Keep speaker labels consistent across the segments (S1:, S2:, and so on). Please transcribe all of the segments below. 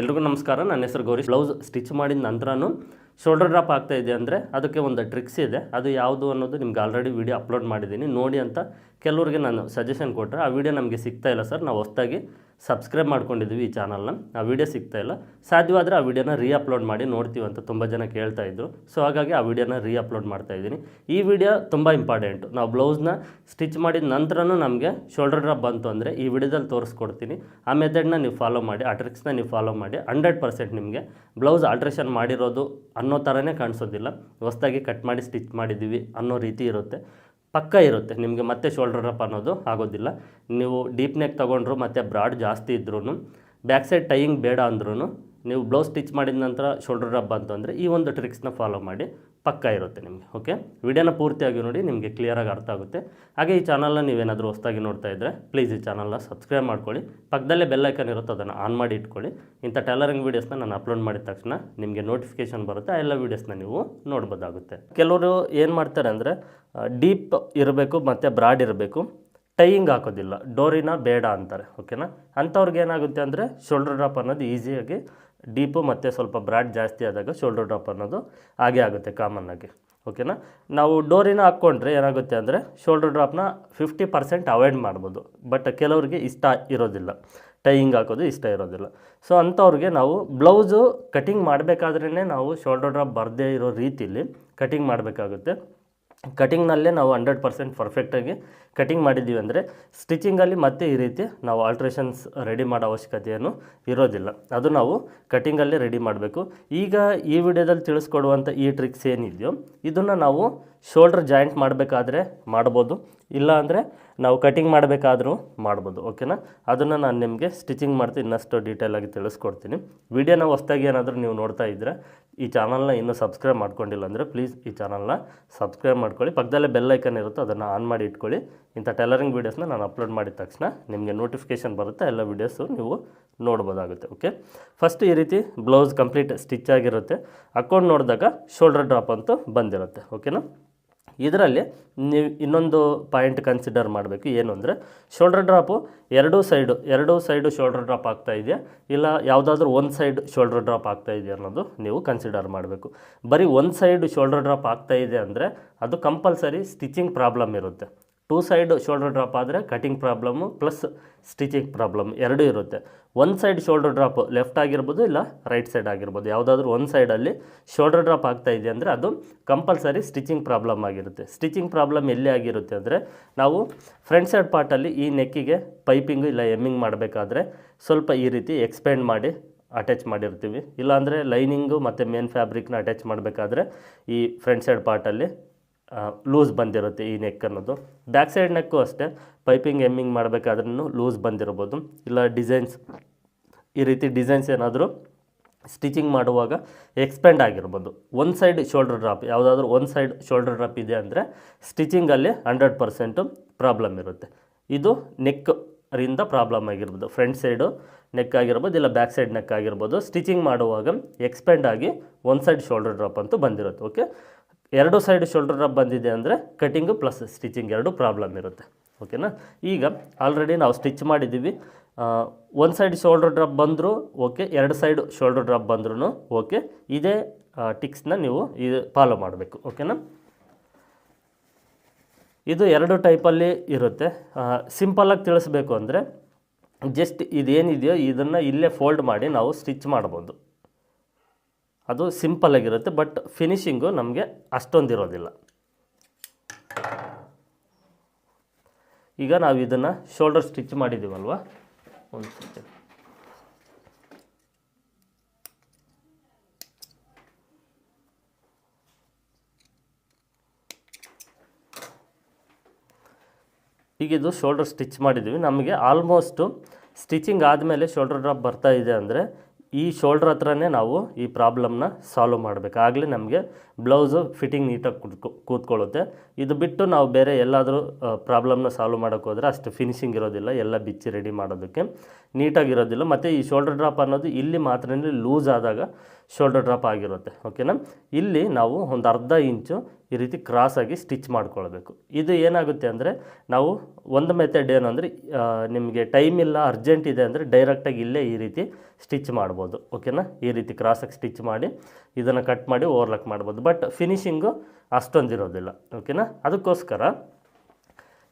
S1: ಎಲ್ರಿಗೂ ನಮಸ್ಕಾರ. ನನ್ನ ಹೆಸರು ಗೌರಿ. ಬ್ಲೌಸ್ ಸ್ಟಿಚ್ ಮಾಡಿದ ನಂತರನೂ ಶೋಲ್ಡರ್ ಡ್ರಾಪ್ ಆಗ್ತಾ ಇದೆ ಅಂದರೆ ಅದಕ್ಕೆ ಒಂದು ಟ್ರಿಕ್ಸ್ ಇದೆ. ಅದು ಯಾವುದು ಅನ್ನೋದು ನಿಮ್ಗೆ ಆಲ್ರೆಡಿ ವೀಡಿಯೋ ಅಪ್ಲೋಡ್ ಮಾಡಿದ್ದೀನಿ. ನೋಡಿ ಅಂತ ಕೆಲವ್ರಿಗೆ ನಾನು ಸಜೆಷನ್ ಕೊಟ್ಟರೆ ಆ ವಿಡಿಯೋ ನಮಗೆ ಸಿಗ್ತಾ ಇಲ್ಲ ಸರ್. ನಾವು ಹೊಸ್ದಾಗಿ ಸಬ್ಸ್ಕ್ರೈಬ್ ಮಾಡ್ಕೊಂಡಿದ್ವಿ ಈ ಚಾನಲ್ನ. ಆ ವಿಡಿಯೋ ಸಿಗ್ತಾ ಇಲ್ಲ. ಸಾಧ್ಯವಾದರೆ ಆ ವಿಡಿಯೋನ ರೀ ಅಪ್ಲೋಡ್ ಮಾಡಿ ನೋಡ್ತೀವಿ ಅಂತ ತುಂಬ ಜನ ಕೇಳ್ತಾ ಇದ್ರು. ಸೊ ಹಾಗಾಗಿ ಆ ವಿಡಿಯೋನ ರೀ ಅಪ್ಲೋಡ್ ಮಾಡ್ತಾ ಇದ್ದೀನಿ. ಈ ವಿಡಿಯೋ ತುಂಬ ಇಂಪಾರ್ಟೆಂಟು ನಾವು ಬ್ಲೌಸ್ನ ಸ್ಟಿಚ್ ಮಾಡಿದ ನಂತರನೂ ನಮಗೆ ಶೋಲ್ಡರ್ ಡ್ರಾಪ್ ಬಂತು ಅಂದರೆ ಈ ವಿಡಿಯೋದಲ್ಲಿ ತೋರಿಸ್ಕೊಡ್ತೀನಿ. ಆ ಮೆಥಡ್ನ ನೀವು ಫಾಲೋ ಮಾಡಿ, ಆ ಟ್ರಿಕ್ಸ್ನ ನೀವು ಫಾಲೋ ಮಾಡಿ. ಹಂಡ್ರೆಡ್ ಪರ್ಸೆಂಟ್ ನಿಮಗೆ ಬ್ಲೌಸ್ ಆಲ್ಟ್ರೇಷನ್ ಮಾಡಿರೋದು ಅನ್ನೋ ಥರನೇ ಕಾಣಿಸೋದಿಲ್ಲ. ಹೊಸ್ದಾಗಿ ಕಟ್ ಮಾಡಿ ಸ್ಟಿಚ್ ಮಾಡಿದ್ದೀವಿ ಅನ್ನೋ ರೀತಿ ಇರುತ್ತೆ. ಪಕ್ಕ ಇರುತ್ತೆ. ನಿಮಗೆ ಮತ್ತೆ ಶೋಲ್ಡರ್ ಅಪ್ ಅನ್ನೋದು ಆಗೋದಿಲ್ಲ. ನೀವು ಡೀಪ್ ನೆಕ್ ತೊಗೊಂಡ್ರು ಮತ್ತು ಬ್ರಾಡ್ ಜಾಸ್ತಿ ಇದ್ರೂ ಬ್ಯಾಕ್ ಸೈಡ್ ಟೈಯಿಂಗ್ ಬೇಡ ಅಂದ್ರೂ ನೀವು ಬ್ಲೌಸ್ ಸ್ಟಿಚ್ ಮಾಡಿದ ನಂತರ ಶೋಲ್ಡರ್ ರಬ್ ಅಂತಂದರೆ ಈ ಒಂದು ಟ್ರಿಕ್ಸ್ನ ಫಾಲೋ ಮಾಡಿ. ಪಕ್ಕ ಇರುತ್ತೆ ನಿಮಗೆ ಓಕೆ ವಿಡಿಯೋನ ಪೂರ್ತಿಯಾಗಿ ನೋಡಿ, ನಿಮಗೆ ಕ್ಲಿಯರಾಗಿ ಅರ್ಥ ಆಗುತ್ತೆ. ಹಾಗೆ ಈ ಚಾನಲ್ನ ನೀವೇನಾದರೂ ಹೊಸದಾಗಿ ನೋಡ್ತಾ ಇದ್ದರೆ ಪ್ಲೀಸ್ ಈ ಚಾನಲ್ನ ಸಬ್ಸ್ಕ್ರೈಬ್ ಮಾಡ್ಕೊಳ್ಳಿ. ಪಕ್ಕದಲ್ಲೇ ಬೆಲ್ಲೈಕನ್ ಇರುತ್ತೆ, ಅದನ್ನು ಆನ್ ಮಾಡಿ ಇಟ್ಕೊಳ್ಳಿ. ಇಂಥ ಟೈಲರಿಂಗ್ ವೀಡಿಯೋಸ್ನ ನಾನು ಅಪ್ಲೋಡ್ ಮಾಡಿದ ತಕ್ಷಣ ನಿಮಗೆ ನೋಟಿಫಿಕೇಶನ್ ಬರುತ್ತೆ, ಆ ಎಲ್ಲ ವೀಡಿಯೋಸ್ನ ನೀವು ನೋಡ್ಬೋದಾಗುತ್ತೆ. ಕೆಲವರು ಏನು ಮಾಡ್ತಾರೆ ಅಂದರೆ ಡೀಪ್ ಇರಬೇಕು, ಮತ್ತು ಬ್ರಾಡ್ ಇರಬೇಕು. ಟೈಯಿಂಗ್ ಹಾಕೋದಿಲ್ಲ ಡೋರಿನ ಬೇಡ ಅಂತಾರೆ ಓಕೆನಾ ಅಂಥವ್ರಿಗೆ ಏನಾಗುತ್ತೆ ಅಂದರೆ ಶೋಲ್ಡರ್ ಡ್ರಾಪ್ ಅನ್ನೋದು ಈಸಿಯಾಗಿ ಡೀಪು ಮತ್ತು ಸ್ವಲ್ಪ ಬ್ರಾಡ್ ಜಾಸ್ತಿ ಆದಾಗ ಶೋಲ್ಡರ್ ಡ್ರಾಪ್ ಅನ್ನೋದು ಹಾಗೆ ಆಗುತ್ತೆ ಕಾಮನ್ನಾಗಿ ಓಕೆನಾ ನಾವು ಡೋರಿನ ಹಾಕ್ಕೊಂಡ್ರೆ ಏನಾಗುತ್ತೆ ಅಂದರೆ ಶೋಲ್ಡರ್ ಡ್ರಾಪ್ನ ಫಿಫ್ಟಿ ಪರ್ಸೆಂಟ್ ಅವಾಯ್ಡ್ ಮಾಡ್ಬೋದು. ಬಟ್ ಕೆಲವರಿಗೆ ಇಷ್ಟ ಇರೋದಿಲ್ಲ. ಟೈಯಿಂಗ್ ಹಾಕೋದು ಇಷ್ಟ ಇರೋದಿಲ್ಲ. ಸೊ ಅಂಥವ್ರಿಗೆ ನಾವು ಬ್ಲೌಸು ಕಟಿಂಗ್ ಮಾಡಬೇಕಾದ್ರೇ ನಾವು ಶೋಲ್ಡರ್ ಡ್ರಾಪ್ ಬರದೇ ಇರೋ ರೀತಿಯಲ್ಲಿ ಕಟಿಂಗ್ ಮಾಡಬೇಕಾಗುತ್ತೆ. ಕಟಿಂಗ್ನಲ್ಲೇ ನಾವು ಹಂಡ್ರೆಡ್ ಪರ್ಸೆಂಟ್ ಪರ್ಫೆಕ್ಟಾಗಿ ಕಟಿಂಗ್ ಮಾಡಿದ್ದೀವಿ ಅಂದರೆ ಸ್ಟಿಚಿಂಗಲ್ಲಿ ಮತ್ತೆ ಈ ರೀತಿ ನಾವು ಆಲ್ಟ್ರೇಷನ್ಸ್ ರೆಡಿ ಮಾಡೋ ಅವಶ್ಯಕತೆಯನ್ನು ಇರೋದಿಲ್ಲ. ಅದು ನಾವು ಕಟಿಂಗಲ್ಲಿ ರೆಡಿ ಮಾಡಬೇಕು. ಈಗ ಈ ವಿಡಿಯೋದಲ್ಲಿ ತಿಳಿಸ್ಕೊಡುವಂಥ ಈ ಟ್ರಿಕ್ಸ್ ಏನಿದೆಯೋ, ಇದನ್ನು ನಾವು ಶೋಲ್ಡ್ರ್ ಜಾಯಿಂಟ್ ಮಾಡಬೇಕಾದ್ರೆ ಮಾಡ್ಬೋದು. ಇಲ್ಲ ಅಂದರೆ ನಾವು ಕಟಿಂಗ್ ಮಾಡಬೇಕಾದ್ರೂ ಮಾಡ್ಬೋದು. ಓಕೆನಾ ಅದನ್ನು ನಾನು ನಿಮಗೆ ಸ್ಟಿಚಿಂಗ್ ಮಾಡ್ತೀನಿ, ಇನ್ನಷ್ಟು ಡೀಟೇಲಾಗಿ ತಿಳಿಸ್ಕೊಡ್ತೀನಿ. ವಿಡಿಯೋನ ಹೊಸ್ದಾಗಿ ಏನಾದರೂ ನೀವು ನೋಡ್ತಾ ಇದ್ದರೆ ಈ ಚಾನಲ್ನ ಇನ್ನೂ ಸಬ್ಸ್ಕ್ರೈಬ್ ಮಾಡ್ಕೊಂಡಿಲ್ಲ ಅಂದರೆ ಪ್ಲೀಸ್ ಈ ಚಾನಲ್ನ ಸಬ್ಸ್ಕ್ರೈಬ್ ಮಾಡ್ಕೊಳ್ಳಿ. ಪಕ್ಕದಲ್ಲೇ ಬೆಲ್ಲೈಕನ್ ಇರುತ್ತೋ ಇರುತ್ತೆ, ಅದನ್ನು ಆನ್ ಮಾಡಿ ಇಟ್ಕೊಳ್ಳಿ. ಇಂಥ ಟೈಲರಿಂಗ್ ವೀಡಿಯೋಸ್ನ ನಾನು ಅಪ್ಲೋಡ್ ಮಾಡಿದ ತಕ್ಷಣ ನಿಮಗೆ ನೋಟಿಫಿಕೇಷನ್ ಬರುತ್ತೆ, ಎಲ್ಲ ವೀಡಿಯೋಸು ನೀವು ನೋಡ್ಬೋದಾಗುತ್ತೆ, ಓಕೆ? ಫಸ್ಟ್ ಈ ರೀತಿ ಬ್ಲೌಸ್ ಕಂಪ್ಲೀಟ್ ಸ್ಟಿಚ್ ಆಗಿರುತ್ತೆ. ಅಕೌಂಟ್ ನೋಡಿದಾಗ ಶೋಲ್ಡರ್ ಡ್ರಾಪ್ ಅಂತೂ ಬಂದಿರುತ್ತೆ, ಓಕೆನಾ? ಇದರಲ್ಲಿ ನೀವು ಇನ್ನೊಂದು ಪಾಯಿಂಟ್ ಕನ್ಸಿಡರ್ ಮಾಡಬೇಕು, ಏನು ಅಂದರೆ ಶೋಲ್ಡರ್ ಡ್ರಾಪು ಎರಡೂ ಸೈಡು ಎರಡೂ ಸೈಡು ಶೋಲ್ಡರ್ ಡ್ರಾಪ್ ಆಗ್ತಾ ಇದೆಯಾ? ಇಲ್ಲ ಯಾವುದಾದ್ರೂ ಒಂದು ಸೈಡ್ ಶೋಲ್ಡರ್ ಡ್ರಾಪ್ ಆಗ್ತಾ ಇದೆಯಾ ಅನ್ನೋದು ನೀವು ಕನ್ಸಿಡರ್ ಮಾಡಬೇಕು. ಬರೀ ಒಂದು ಸೈಡ್ ಶೋಲ್ಡರ್ ಡ್ರಾಪ್ ಆಗ್ತಾ ಇದೆ ಅಂದರೆ ಅದು ಕಂಪಲ್ಸರಿ ಸ್ಟಿಚಿಂಗ್ ಪ್ರಾಬ್ಲಮ್ ಇರುತ್ತೆ ಟೂ ಸೈಡ್ ಶೋಲ್ಡರ್ ಡ್ರಾಪ್ ಆದರೆ cutting problem plus stitching problem ಎರಡೂ ಇರುತ್ತೆ. ಒಂದು ಸೈಡ್ ಶೋಲ್ಡರ್ ಡ್ರಾಪ್ ಲೆಫ್ಟ್ ಆಗಿರ್ಬೋದು ಇಲ್ಲ ರೈಟ್ ಸೈಡ್ ಆಗಿರ್ಬೋದು. ಯಾವುದಾದ್ರೂ ಒಂದು ಸೈಡಲ್ಲಿ ಶೋಲ್ಡರ್ ಡ್ರಾಪ್ ಆಗ್ತಾ ಇದೆ ಅಂದರೆ ಅದು ಕಂಪಲ್ಸರಿ ಸ್ಟಿಚಿಂಗ್ ಪ್ರಾಬ್ಲಮ್ ಆಗಿರುತ್ತೆ. ಸ್ಟಿಚಿಂಗ್ ಪ್ರಾಬ್ಲಮ್ ಎಲ್ಲಿ ಆಗಿರುತ್ತೆ ಅಂದರೆ ನಾವು ಫ್ರಂಟ್ ಸೈಡ್ ಪಾರ್ಟಲ್ಲಿ ಈ ನೆಕ್ಕಿಗೆ ಪೈಪಿಂಗು ಇಲ್ಲ ಎಮ್ಮಿಂಗ್ ಮಾಡಬೇಕಾದ್ರೆ ಸ್ವಲ್ಪ ಈ ರೀತಿ ಎಕ್ಸ್ಪೆಂಡ್ ಮಾಡಿ ಅಟ್ಯಾಚ್ ಮಾಡಿರ್ತೀವಿ. ಇಲ್ಲಾಂದರೆ ಲೈನಿಂಗು ಮತ್ತು ಮೇನ್ ಫ್ಯಾಬ್ರಿಕ್ನ ಅಟ್ಯಾಚ್ ಮಾಡಬೇಕಾದ್ರೆ ಈ ಫ್ರಂಟ್ ಸೈಡ್ ಪಾರ್ಟಲ್ಲಿ ಲೂಸ್ ಬಂದಿರುತ್ತೆ ಈ ನೆಕ್ ಅನ್ನೋದು. ಬ್ಯಾಕ್ ಸೈಡ್ ನೆಕ್ಕು ಅಷ್ಟೇ. ಪೈಪಿಂಗ್ ಎಮ್ಮಿಂಗ್ ಮಾಡಬೇಕಾದ್ರೂ ಲೂಸ್ ಬಂದಿರ್ಬೋದು. ಇಲ್ಲ ಡಿಸೈನ್ಸ್ ಈ ರೀತಿ ಡಿಸೈನ್ಸ್ ಏನಾದರೂ ಸ್ಟಿಚಿಂಗ್ ಮಾಡುವಾಗ ಎಕ್ಸ್ಪೆಂಡ್ ಆಗಿರ್ಬೋದು. ಒಂದು ಸೈಡ್ ಶೋಲ್ಡರ್ ಡ್ರಾಪ್ ಯಾವುದಾದ್ರೂ ಒಂದು ಸೈಡ್ ಶೋಲ್ಡರ್ ಡ್ರಾಪ್ ಇದೆ ಅಂದರೆ ಸ್ಟಿಚಿಂಗಲ್ಲಿ ಹಂಡ್ರೆಡ್ ಪರ್ಸೆಂಟು ಪ್ರಾಬ್ಲಮ್ ಇರುತ್ತೆ. ಇದು ನೆಕ್ ರಿಂದ ಪ್ರಾಬ್ಲಮ್ ಆಗಿರ್ಬೋದು. ಫ್ರಂಟ್ ಸೈಡು ನೆಕ್ ಆಗಿರ್ಬೋದು, ಇಲ್ಲ ಬ್ಯಾಕ್ ಸೈಡ್ ನೆಕ್ ಆಗಿರ್ಬೋದು. ಸ್ಟಿಚಿಂಗ್ ಮಾಡುವಾಗ ಎಕ್ಸ್ಪೆಂಡ್ ಆಗಿ ಒಂದು ಸೈಡ್ ಶೋಲ್ಡರ್ ಡ್ರಾಪ್ ಅಂತೂ ಬಂದಿರುತ್ತೆ ಓಕೆ ಎರಡು ಸೈಡ್ ಶೋಲ್ಡರ್ ರಬ್ ಬಂದಿದೆ ಅಂದರೆ ಕಟಿಂಗು ಪ್ಲಸ್ ಸ್ಟಿಚಿಂಗ್ ಎರಡು ಪ್ರಾಬ್ಲಮ್ ಇರುತ್ತೆ. ಓಕೆನಾ ಈಗ ಆಲ್ರೆಡಿ ನಾವು ಸ್ಟಿಚ್ ಮಾಡಿದ್ದೀವಿ. ಒಂದು ಸೈಡ್ ಶೋಲ್ಡರ್ ಡ್ರಾಪ್ ಬಂದರೂ ಓಕೆ ಎರಡು ಸೈಡ್ ಶೋಲ್ಡರ್ ಡ್ರಾಪ್ ಬಂದ್ರೂ ಓಕೆ ಇದೇ ಟಿಕ್ಸ್ನ ನೀವು ಇದು ಫಾಲೋ ಮಾಡಬೇಕು. ಓಕೆನಾ ಇದು ಎರಡು ಟೈಪಲ್ಲಿ ಇರುತ್ತೆ. ಸಿಂಪಲ್ಲಾಗಿ ತಿಳಿಸ್ಬೇಕು ಅಂದರೆ ಜಸ್ಟ್ ಇದೇನಿದೆಯೋ ಇದನ್ನು ಇಲ್ಲೇ ಫೋಲ್ಡ್ ಮಾಡಿ ನಾವು ಸ್ಟಿಚ್ ಮಾಡ್ಬೋದು. ಅದು ಸಿಂಪಲ್ಲಾಗಿರುತ್ತೆ ಬಟ್ ಫಿನಿಶಿಂಗು ನಮಗೆ ಅಷ್ಟೊಂದಿರೋದಿಲ್ಲ ಈಗ ನಾವು ಇದನ್ನು ಶೋಲ್ಡರ್ ಸ್ಟಿಚ್ ಮಾಡಿದ್ದೀವಲ್ವ ಒಂದು ಸೆಕೆಂಡ್ ಈಗ ಇದು ಶೋಲ್ಡರ್ ಸ್ಟಿಚ್ ಮಾಡಿದ್ದೀವಿ ನಮಗೆ ಆಲ್ಮೋಸ್ಟು ಸ್ಟಿಚಿಂಗ್ ಆದಮೇಲೆ ಶೋಲ್ಡರ್ ಡ್ರಾಪ್ ಬರ್ತಾ ಇದೆ ಅಂದರೆ ಈ ಶೋಲ್ಡ್ರ್ ಹತ್ರನೇ ನಾವು ಈ ಪ್ರಾಬ್ಲಮ್ನ ಸಾಲ್ವ್ ಮಾಡಬೇಕು. ಆಗಲೇ ನಮಗೆ ಬ್ಲೌಸು ಫಿಟ್ಟಿಂಗ್ ನೀಟಾಗಿ ಕೂತ್ಕೊ ಕೂತ್ಕೊಳ್ಳುತ್ತೆ. ಇದು ಬಿಟ್ಟು ನಾವು ಬೇರೆ ಎಲ್ಲಾದರೂ ಪ್ರಾಬ್ಲಮ್ನ ಸಾಲ್ವ್ ಮಾಡೋಕ್ಕೆ ಹೋದರೆ ಅಷ್ಟು ಫಿನಿಶಿಂಗ್ ಇರೋದಿಲ್ಲ. ಎಲ್ಲ ಬಿಚ್ಚಿ ರೆಡಿ ಮಾಡೋದಕ್ಕೆ ನೀಟಾಗಿರೋದಿಲ್ಲ ಮತ್ತು ಈ ಶೋಲ್ಡರ್ ಡ್ರಾಪ್ ಅನ್ನೋದು ಇಲ್ಲಿ ಮಾತ್ರನೇ ಲೂಸ್ ಆದಾಗ ಶೋಲ್ಡರ್ ಡ್ರಾಪ್ ಆಗಿರುತ್ತೆ. ಓಕೆನಾ ಇಲ್ಲಿ ನಾವು ಒಂದು ಅರ್ಧ ಇಂಚು ಈ ರೀತಿ ಕ್ರಾಸಾಗಿ ಸ್ಟಿಚ್ ಮಾಡ್ಕೊಳ್ಬೇಕು. ಇದು ಏನಾಗುತ್ತೆ ಅಂದರೆ ನಾವು ಒಂದು ಮೆಥಡ್ ಏನು ಅಂದರೆ ನಿಮಗೆ ಟೈಮ್ ಇಲ್ಲ ಅರ್ಜೆಂಟ್ ಇದೆ ಅಂದರೆ ಡೈರೆಕ್ಟಾಗಿ ಇಲ್ಲೇ ಈ ರೀತಿ ಸ್ಟಿಚ್ ಮಾಡ್ಬೋದು. ಓಕೆನಾ ಈ ರೀತಿ ಕ್ರಾಸಾಗಿ ಸ್ಟಿಚ್ ಮಾಡಿ ಇದನ್ನು ಕಟ್ ಮಾಡಿ ಓವರ್ಲಕ್ ಮಾಡ್ಬೋದು. ಬಟ್ ಫಿನಿಷಿಂಗು ಅಷ್ಟೊಂದು ಇರೋದಿಲ್ಲ. ಓಕೆನಾ ಅದಕ್ಕೋಸ್ಕರ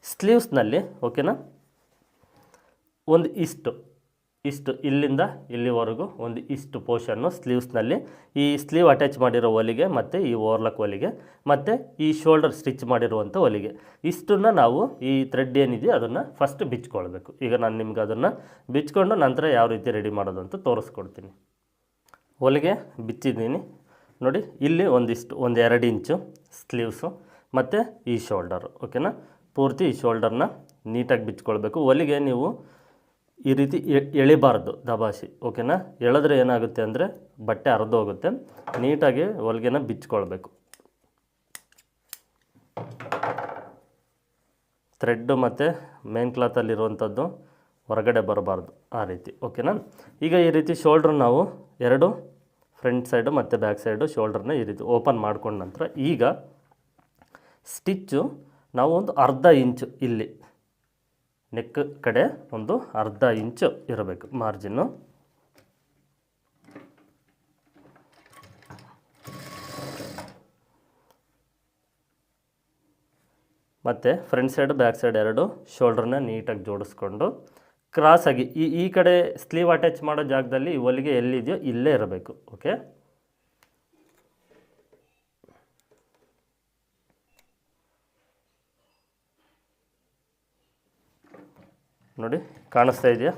S1: ಸ್ಲೀವ್ಸ್ನಲ್ಲಿ ಓಕೆನಾ ಒಂದು ಇಷ್ಟು. ಇಷ್ಟು ಇಲ್ಲಿಂದ ಇಲ್ಲಿವರೆಗೂ ಒಂದು ಇಷ್ಟು ಪೋರ್ಷನ್ನು ಸ್ಲೀವ್ಸ್ನಲ್ಲಿ ಈ ಸ್ಲೀವ್ ಅಟ್ಯಾಚ್ ಮಾಡಿರೋ ಹೊಲಿಗೆ ಮತ್ತು ಈ ಓರ್ಲಕ್ ಹೊಲಿಗೆ ಮತ್ತು ಈ ಶೋಲ್ಡರ್ ಸ್ಟಿಚ್ ಮಾಡಿರುವಂಥ ಹೊಲಿಗೆ ಇಷ್ಟನ್ನು ನಾವು ಈ ಥ್ರೆಡ್ ಏನಿದೆ ಅದನ್ನು ಫಸ್ಟ್ ಬಿಚ್ಕೊಳ್ಬೇಕು. ಈಗ ನಾನು ನಿಮ್ಗೆ ಅದನ್ನು ಬಿಚ್ಕೊಂಡು ನಂತರ ಯಾವ ರೀತಿ ರೆಡಿ ಮಾಡೋದು ಅಂತ ತೋರಿಸ್ಕೊಡ್ತೀನಿ. ಹೊಲಿಗೆ ಬಿಚ್ಚಿದ್ದೀನಿ. ನೋಡಿ, ಇಲ್ಲಿ ಒಂದಿಷ್ಟು, ಒಂದು ಎರಡು ಇಂಚು ಸ್ಲೀವ್ಸು ಮತ್ತು ಈ ಶೋಲ್ಡರು, ಓಕೆನಾ? ಪೂರ್ತಿ ಈ ಶೋಲ್ಡರ್ನ ನೀಟಾಗಿ ಬಿಚ್ಕೊಳ್ಬೇಕು. ಹೊಲಿಗೆ ನೀವು ಈ ರೀತಿ ಎಳಿಬಾರ್ದು ದಬಾಸಿ, ಓಕೆನಾ? ಎಳೆದ್ರೆ ಏನಾಗುತ್ತೆ ಅಂದರೆ ಬಟ್ಟೆ ಹರಿದೋಗುತ್ತೆ ನೀಟಾಗಿ ಹೊಲಿಗೆನ ಬಿಚ್ಕೊಳ್ಬೇಕು. ಥ್ರೆಡ್ಡು ಮತ್ತು ಮೇನ್ ಕ್ಲಾತಲ್ಲಿರುವಂಥದ್ದು ಹೊರಗಡೆ ಬರಬಾರ್ದು ಆ ರೀತಿ, ಓಕೆನಾ? ಈಗ ಈ ರೀತಿ ಶೋಲ್ಡ್ರ್ ನಾವು ಎರಡು ಫ್ರಂಟ್ ಸೈಡು ಮತ್ತು ಬ್ಯಾಕ್ ಸೈಡು ಶೋಲ್ಡ್ರನ್ನ ಈ ರೀತಿ ಓಪನ್ ಮಾಡ್ಕೊಂಡ ನಂತರ ಈಗ ಸ್ಟಿಚ್ಚು ನಾವು ಒಂದು ಅರ್ಧ ಇಂಚು ಇಲ್ಲಿ ನೆಕ್ ಕಡೆ ಒಂದು ಅರ್ಧ ಇಂಚು ಇರಬೇಕು ಮಾರ್ಜಿನ್ನು ಮತ್ತು ಫ್ರಂಟ್ ಸೈಡ್ ಬ್ಯಾಕ್ ಸೈಡ್ ಎರಡು ಶೋಲ್ಡ್ರನ್ನ ನೀಟಾಗಿ ಜೋಡಿಸ್ಕೊಂಡು ಕ್ರಾಸಾಗಿ ಈ ಈ ಕಡೆ ಸ್ಲೀವ್ ಅಟ್ಯಾಚ್ ಮಾಡೋ ಜಾಗದಲ್ಲಿ ಹೊಲಿಗೆ ಎಲ್ಲಿದೆಯೋ ಇಲ್ಲೇ ಇರಬೇಕು ಓಕೆ ನೋಡಿ ಕಾಣಿಸ್ತಾ ಇದೆಯಾ?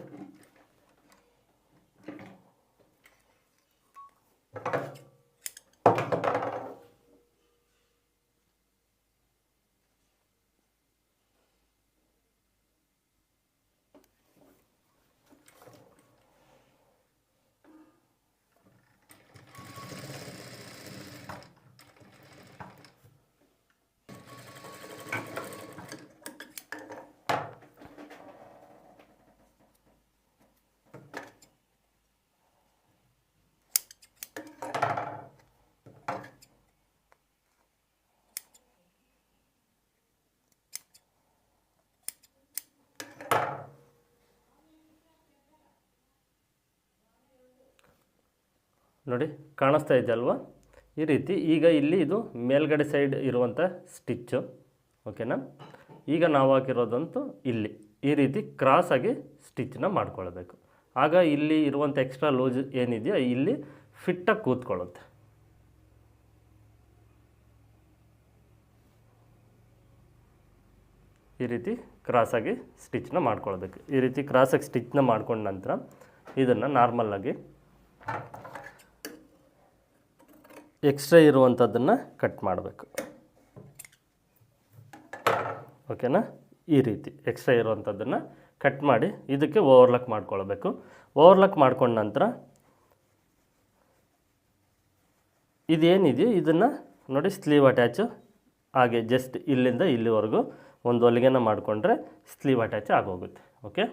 S1: ನೋಡಿ, ಕಾಣಿಸ್ತಾ ಇದೆ ಅಲ್ವಾ? ಈ ರೀತಿ, ಈಗ ಇಲ್ಲಿ ಇದು ಮೇಲ್ಗಡೆ ಸೈಡ್ ಇರುವಂಥ ಸ್ಟಿಚ್ಚು ಓಕೆನಾ ಈಗ ನಾವು ಹಾಕಿರೋದಂತೂ ಇಲ್ಲಿ. ಈ ರೀತಿ ಕ್ರಾಸಾಗಿ ಸ್ಟಿಚ್ನ ಮಾಡ್ಕೊಳ್ಬೇಕು. ಆಗ ಇಲ್ಲಿ ಇರುವಂಥ ಎಕ್ಸ್ಟ್ರಾ ಲೂಸ್ ಏನಿದೆಯೋ, ಇಲ್ಲಿ ಫಿಟ್ಟಾಗಿ ಕೂತ್ಕೊಳ್ಳುತ್ತೆ. ಈ ರೀತಿ ಕ್ರಾಸಾಗಿ ಸ್ಟಿಚ್ನ ಮಾಡ್ಕೊಳ್ಬೇಕು. ಈ ರೀತಿ ಕ್ರಾಸಾಗಿ ಸ್ಟಿಚ್ನ ಮಾಡ್ಕೊಂಡ ನಂತರ ಇದನ್ನು ನಾರ್ಮಲ್ಲಾಗಿ ಎಕ್ಸ್ಟ್ರಾ ಇರುವಂಥದ್ದನ್ನು ಕಟ್ ಮಾಡಬೇಕು. ಓಕೆನಾ? ಈ ರೀತಿ ಎಕ್ಸ್ಟ್ರಾ ಇರುವಂಥದ್ದನ್ನು ಕಟ್ ಮಾಡಿ ಇದಕ್ಕೆ ಓವರ್ಲಕ್ ಮಾಡ್ಕೊಳ್ಬೇಕು. ಓವರ್ಲಕ್ ಮಾಡ್ಕೊಂಡ ನಂತರ ಇದೇನಿದೆಯೋ ಇದನ್ನು ನೋಡಿ ಸ್ಲೀವ್ ಅಟ್ಯಾಚು ಹಾಗೆ ಜಸ್ಟ್ ಇಲ್ಲಿಂದ ಇಲ್ಲಿವರೆಗೂ ಒಂದು ಹೊಲಿಗೆನ ಮಾಡಿಕೊಂಡ್ರೆ ಸ್ಲೀವ್ ಅಟ್ಯಾಚ್ ಆಗೋಗುತ್ತೆ. ಓಕೆ?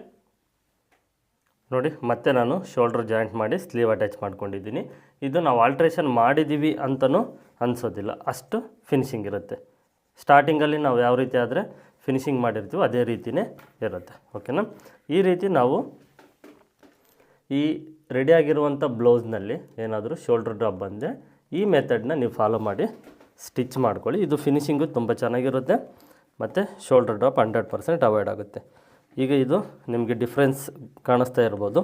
S1: ನೋಡಿ, ಮತ್ತೆ ನಾನು ಶೋಲ್ಡ್ರ್ ಜಾಯಿಂಟ್ ಮಾಡಿ ಸ್ಲೀವ್ ಅಟ್ಯಾಚ್ ಮಾಡ್ಕೊಂಡಿದ್ದೀನಿ. ಇದು ನಾವು ಆಲ್ಟ್ರೇಷನ್ ಮಾಡಿದ್ದೀವಿ ಅಂತಲೂ ಅನಿಸೋದಿಲ್ಲ. ಅಷ್ಟು ಫಿನಿಶಿಂಗ್ ಇರುತ್ತೆ. ಸ್ಟಾರ್ಟಿಂಗಲ್ಲಿ ನಾವು ಯಾವ ರೀತಿ ಆದರೆ ಫಿನಿಶಿಂಗ್ ಮಾಡಿರ್ತೀವೋ ಅದೇ ರೀತಿಯೇ ಇರುತ್ತೆ. ಓಕೆನಾ ಈ ರೀತಿ ನಾವು ಈ ರೆಡಿಯಾಗಿರುವಂಥ ಬ್ಲೌಸ್ನಲ್ಲಿ ಏನಾದರೂ ಶೋಲ್ಡ್ರ್ ಡ್ರಾಪ್ ಬಂದರೆ ಈ ಮೆಥಡ್ನ ನೀವು ಫಾಲೋ ಮಾಡಿ ಸ್ಟಿಚ್ ಮಾಡ್ಕೊಳ್ಳಿ. ಇದು ಫಿನಿಶಿಂಗು ತುಂಬ ಚೆನ್ನಾಗಿರುತ್ತೆ. ಮತ್ತು shoulder drop hundred percent avoid ಆಗುತ್ತೆ. ಈಗ ಇದು ನಿಮಗೆ ಡಿಫ್ರೆನ್ಸ್ ಕಾಣಿಸ್ತಾ ಇರ್ಬೋದು.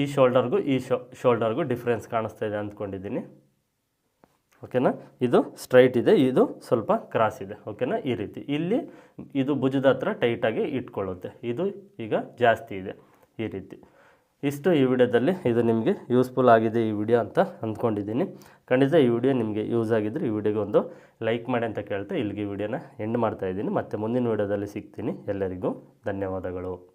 S1: ಈ ಶೋಲ್ಡರ್ಗೂ ಈ ಶೋ ಶೋಲ್ಡರ್ಗೂ ಡಿಫ್ರೆನ್ಸ್ ಕಾಣಿಸ್ತಾ ಇದೆ ಅಂದ್ಕೊಂಡಿದ್ದೀನಿ. ಓಕೆನಾ ಇದು ಸ್ಟ್ರೈಟ್ ಇದೆ, ಇದು ಸ್ವಲ್ಪ ಕ್ರಾಸ್ ಇದೆ. ಓಕೆನಾ ಈ ರೀತಿ. ಇಲ್ಲಿ ಇದು ಭುಜದ ಹತ್ರ ಟೈಟಾಗಿ ಇಟ್ಕೊಳ್ಳುತ್ತೆ. ಇದು ಈಗ ಜಾಸ್ತಿ ಇದೆ. ಈ ರೀತಿ. ಇಷ್ಟು ಈ ವಿಡಿಯೋದಲ್ಲಿ ಇದು ನಿಮಗೆ ಯೂಸ್ಫುಲ್ ಆಗಿದೆ ಈ ವಿಡಿಯೋ ಅಂತ ಅಂದ್ಕೊಂಡಿದ್ದೀನಿ. ಖಂಡಿತ ಈ ವಿಡಿಯೋ ನಿಮಗೆ ಯೂಸ್ ಆಗಿದ್ದರೆ ಈ ವಿಡಿಯೋಗೆ ಒಂದು ಲೈಕ್ ಮಾಡಿ ಅಂತ ಕೇಳ್ತಾ ಇಲ್ಲಿಗೆ ವಿಡಿಯೋನ ಎಂಡ್ ಮಾಡ್ತಾ ಇದ್ದೀನಿ. ಮತ್ತು ಮುಂದಿನ ವಿಡಿಯೋದಲ್ಲಿ ಸಿಗ್ತೀನಿ. ಎಲ್ಲರಿಗೂ ಧನ್ಯವಾದಗಳು.